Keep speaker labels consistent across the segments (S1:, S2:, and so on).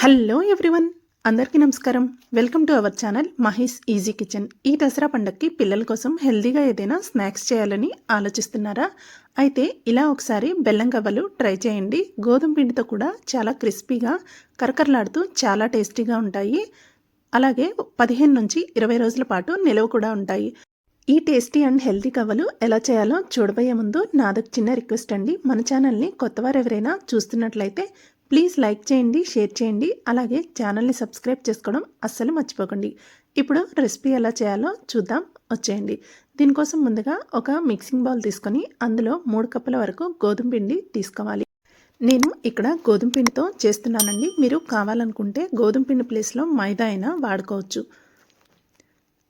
S1: Hello everyone అందరికీ నమస్కారం. Welcome to our channel Mahesh easy kitchen. ఈ దసరా పండగకి పిల్లల కోసం హెల్దీగా ఏదైనా స్నాక్స్ చేయాలని ఆలోచిస్తున్నారా? అయితే ఇలా ఒకసారి బెల్లం గవ్వలు ట్రై చేయండి. గోధుమ పిండితో కూడా చాలా క్రిస్పీగా కరకరలాడుతూ చాలా టేస్టీగా ఉంటాయి. అలాగే పదిహేను నుంచి ఇరవై రోజుల పాటు నిలవ కూడా ఉంటాయి. ఈ టేస్టీ అండ్ హెల్తీ కవ్వలు ఎలా చేయాలో చూడబోయే ముందు నాదొక చిన్న రిక్వెస్ట్ అండి. మన ఛానల్ని కొత్తవారు ఎవరైనా చూస్తున్నట్లయితే ప్లీజ్ లైక్ చేయండి షేర్ చేయండి. అలాగే ఛానల్ని సబ్స్క్రైబ్ చేసుకోవడం అస్సలు మర్చిపోకండి. ఇప్పుడు రెసిపీ ఎలా చేయాలో చూద్దాం వచ్చేయండి. దీనికోసం ముందుగా ఒక మిక్సింగ్ బౌల్ తీసుకొని అందులో మూడు కప్పుల వరకు గోధుమ పిండి తీసుకోవాలి. నేను ఇక్కడ గోధుమ పిండితో చేస్తున్నానండి. మీరు కావాలనుకుంటే గోధుమ పిండి ప్లేస్లో మైదా అయినా వాడుకోవచ్చు.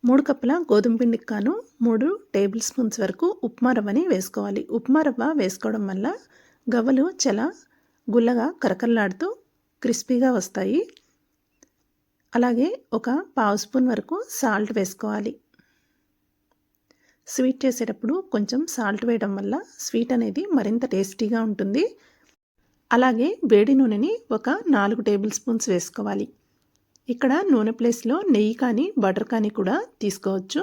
S1: మూడు కప్పుల గోధుమ పిండికి కాను మూడు టేబుల్ స్పూన్స్ వరకు ఉప్మా రవ్వని వేసుకోవాలి. ఉప్మా రవ్వ వేసుకోవడం వల్ల గవ్వలు చాలా గుల్లగా కరకరలాడుతూ క్రిస్పీగా వస్తాయి. అలాగే ఒక పావు స్పూన్ వరకు సాల్ట్ వేసుకోవాలి. స్వీట్ చేసేటప్పుడు కొంచెం సాల్ట్ వేయడం వల్ల స్వీట్ అనేది మరింత టేస్టీగా ఉంటుంది. అలాగే వేడి నూనెని ఒక నాలుగు టేబుల్ స్పూన్స్ వేసుకోవాలి. ఇక్కడ నూనె ప్లేస్లో నెయ్యి కానీ బటర్ కానీ కూడా తీసుకోవచ్చు.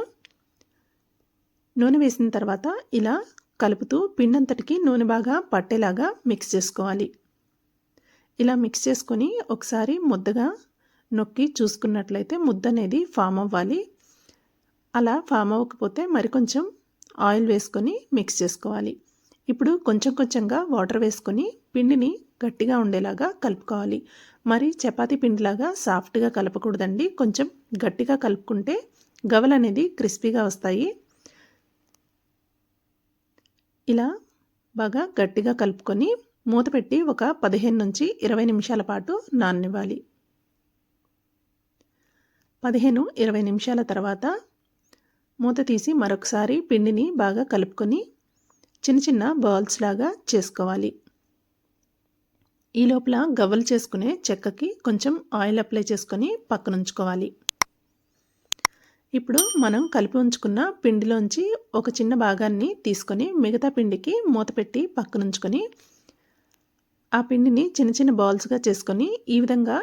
S1: నూనె వేసిన తర్వాత ఇలా కలుపుతూ పిండంతటికి నూనె బాగా పట్టేలాగా మిక్స్ చేసుకోవాలి. ఇలా మిక్స్ చేసుకొని ఒకసారి ముద్దగా నొక్కి చూసుకున్నట్లయితే ముద్ద అనేది ఫామ్ అవ్వాలి. అలా ఫామ్ అవ్వకపోతే మరి కొంచెం ఆయిల్ వేసుకొని మిక్స్ చేసుకోవాలి. ఇప్పుడు కొంచెం కొంచెంగా వాటర్ వేసుకొని పిండిని గట్టిగా ఉండేలాగా కలుపుకోవాలి. మరి చపాతీ పిండిలాగా సాఫ్ట్గా కలపకూడదండి. కొంచెం గట్టిగా కలుపుకుంటే గవలు అనేది క్రిస్పీగా వస్తాయి. ఇలా బాగా గట్టిగా కలుపుకొని మూత పెట్టి ఒక పదిహేను నుంచి ఇరవై నిమిషాల పాటు నాననివ్వాలి. పదిహేను ఇరవై నిమిషాల తర్వాత మూత తీసి మరొకసారి పిండిని బాగా కలుపుకొని చిన్న చిన్న బాల్స్ లాగా చేసుకోవాలి. ఈ లోపల గవ్వలు చేసుకునే చెక్కకి కొంచెం ఆయిల్ అప్లై చేసుకొని పక్కనుంచుకోవాలి ఇప్పుడు మనం కలిపి ఉంచుకున్న పిండిలోంచి ఒక చిన్న భాగాన్ని తీసుకొని మిగతా పిండికి మూత పెట్టి పక్కనుంచుకొని ఉంచుకొని ఆ పిండిని చిన్న చిన్న బాల్స్గా చేసుకొని ఈ విధంగా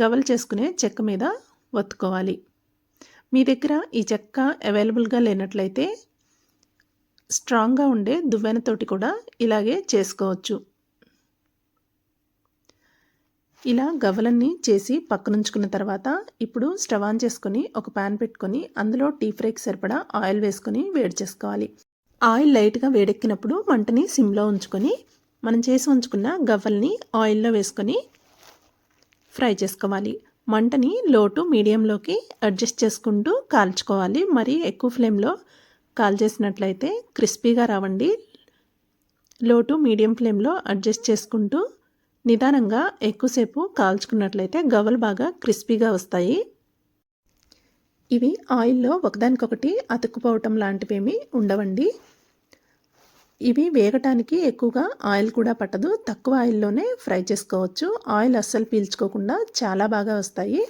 S1: గవలు చేసుకునే చెక్క మీద వత్తుకోవాలి. మీ దగ్గర ఈ చెక్క అవైలబుల్గా లేనట్లయితే స్ట్రాంగ్గా ఉండే దువ్వెనతోటి కూడా ఇలాగే చేసుకోవచ్చు. ఇలా గవ్వలన్నీ చేసి పక్కనుంచుకున్న తర్వాత ఇప్పుడు స్టవ్ ఆన్ చేసుకొని ఒక ప్యాన్ పెట్టుకొని అందులో టీ ఫ్రైకి సరిపడా ఆయిల్ వేసుకొని వేడి చేసుకోవాలి. ఆయిల్ లైట్గా వేడెక్కినప్పుడు మంటని సిమ్లో ఉంచుకొని మనం చేసి ఉంచుకున్న గవ్వల్ని ఆయిల్లో వేసుకొని ఫ్రై చేసుకోవాలి. మంటని లోటు మీడియంలోకి అడ్జస్ట్ చేసుకుంటూ కాల్చుకోవాలి. మరి ఎక్కువ ఫ్లేమ్లో కాల్ చేసినట్లయితే క్రిస్పీగా రావండి. లోటు మీడియం ఫ్లేమ్లో అడ్జస్ట్ చేసుకుంటూ నిదానంగా ఎక్కువసేపు కాల్చుకున్నట్లయితే గవ్వలు బాగా క్రిస్పీగా వస్తాయి. ఇవి ఆయిల్లో ఒకదానికొకటి అతుక్కుపోవటం లాంటివేమీ ఉండవండి. ఇవి వేగటానికి ఎక్కువగా ఆయిల్ కూడా పట్టదు. తక్కువ ఆయిల్లోనే ఫ్రై చేసుకోవచ్చు. ఆయిల్ అస్సలు పీల్చుకోకుండా చాలా బాగా వస్తాయి.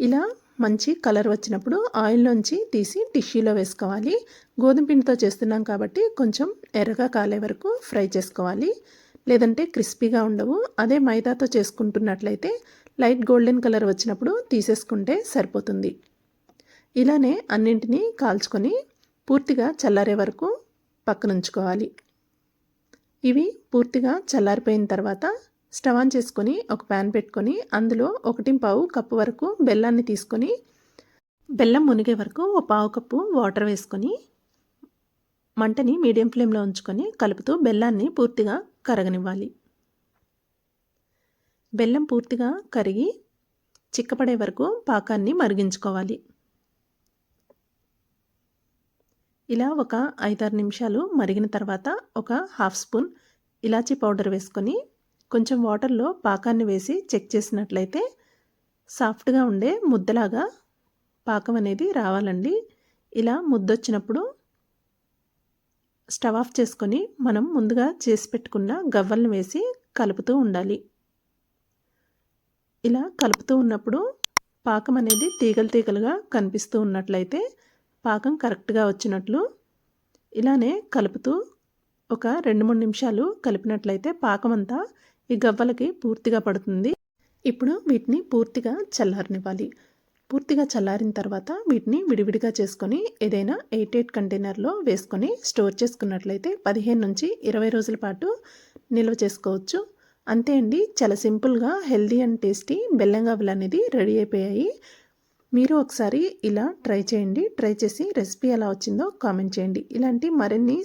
S1: ఇలా మంచి కలర్ వచ్చినప్పుడు ఆయిల్లోంచి తీసి టిష్యూలో వేసుకోవాలి. గోధుమ పిండితో చేస్తున్నాం కాబట్టి కొంచెం ఎర్రగా కాలే వరకు ఫ్రై చేసుకోవాలి. లేదంటే క్రిస్పీగా ఉండవు. అదే మైదాతో చేసుకుంటున్నట్లయితే లైట్ గోల్డెన్ కలర్ వచ్చినప్పుడు తీసేసుకుంటే సరిపోతుంది. ఇలానే అన్నింటినీ కాల్చుకొని పూర్తిగా చల్లారే వరకు పక్కనుంచుకోవాలి. ఇవి పూర్తిగా చల్లారిపోయిన తర్వాత స్టవ్ ఆన్ చేసుకొని ఒక ప్యాన్ పెట్టుకొని అందులో ఒకటి పావు కప్పు వరకు బెల్లాన్ని తీసుకొని బెల్లం మునిగే వరకు ఒక పావు కప్పు వాటర్ వేసుకొని మంటని మీడియం ఫ్లేమ్లో ఉంచుకొని కలుపుతూ బెల్లాన్ని పూర్తిగా కరగనివ్వాలి. బెల్లం పూర్తిగా కరిగి చిక్కపడే వరకు పాకాన్ని మరిగించుకోవాలి. ఇలా ఒక ఐదారు నిమిషాలు మరిగిన తర్వాత ఒక హాఫ్ స్పూన్ ఇలాచీ పౌడర్ వేసుకొని కొంచెం వాటర్లో పాకాన్ని వేసి చెక్ చేసినట్లయితే సాఫ్ట్గా ఉండే ముద్దలాగా పాకం అనేది రావాలండి. ఇలా ముద్దొచ్చినప్పుడు స్టవ్ ఆఫ్ చేసుకొని మనం ముందుగా చేసి పెట్టుకున్న గవ్వలను వేసి కలుపుతూ ఉండాలి. ఇలా కలుపుతూ ఉన్నప్పుడు పాకం అనేది తీగలు తీగలుగా కనిపిస్తూ ఉన్నట్లయితే పాకం కరెక్ట్గా వచ్చినట్లు ఇలానే కలుపుతూ ఒక రెండు మూడు నిమిషాలు కలిపినట్లయితే పాకం అంతా ఈ గవ్వలకి పూర్తిగా పడుతుంది. ఇప్పుడు వీటిని పూర్తిగా చల్లారనివ్వాలి. పూర్తిగా చల్లారిన తర్వాత వీటిని విడివిడిగా చేసుకొని ఏదైనా ఎయిట్ ఎయిట్ కంటైనర్లో వేసుకొని స్టోర్ చేసుకున్నట్లయితే పదిహేను నుంచి ఇరవై రోజుల పాటు నిల్వ చేసుకోవచ్చు. అంతే అండి. చాలా సింపుల్గా హెల్దీ అండ్ టేస్టీ బెల్లం గవ్వలు అనేది రెడీ అయిపోయాయి. మీరు ఒకసారి ఇలా ట్రై చేయండి. ట్రై చేసి రెసిపీ ఎలా వచ్చిందో కామెంట్ చేయండి. ఇలాంటి మరిన్ని